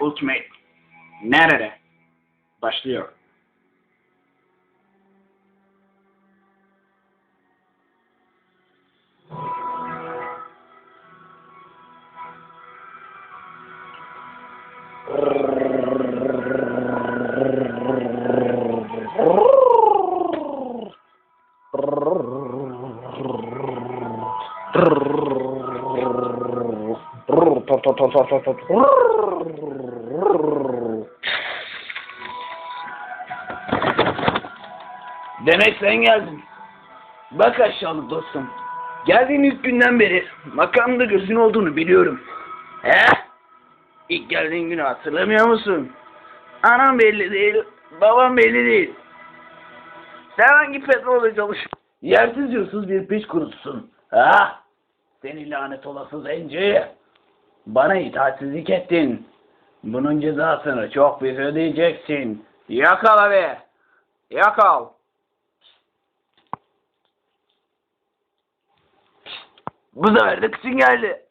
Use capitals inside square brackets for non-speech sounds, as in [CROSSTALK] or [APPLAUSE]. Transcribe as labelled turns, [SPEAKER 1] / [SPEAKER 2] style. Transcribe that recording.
[SPEAKER 1] Ultimate nerede? Başlıyor. [LAUGHS] Demek sen geldin. Bak aşağılık dostum. Geldiğin ilk günden beri makamda gözün olduğunu biliyorum. He? İlk geldiğin günü hatırlamıyor musun? Anam belli değil, babam belli değil. Sen hangi petrolle çalış? Yersiz yursuz bir piç kurutusun. Ha? Seni lanet olası zenci. Bana itaatsizlik ettin. Bunun cezasını çok büyük ödeyeceksin. Yakala be. Yakal. Bu sefer de kışın geldi.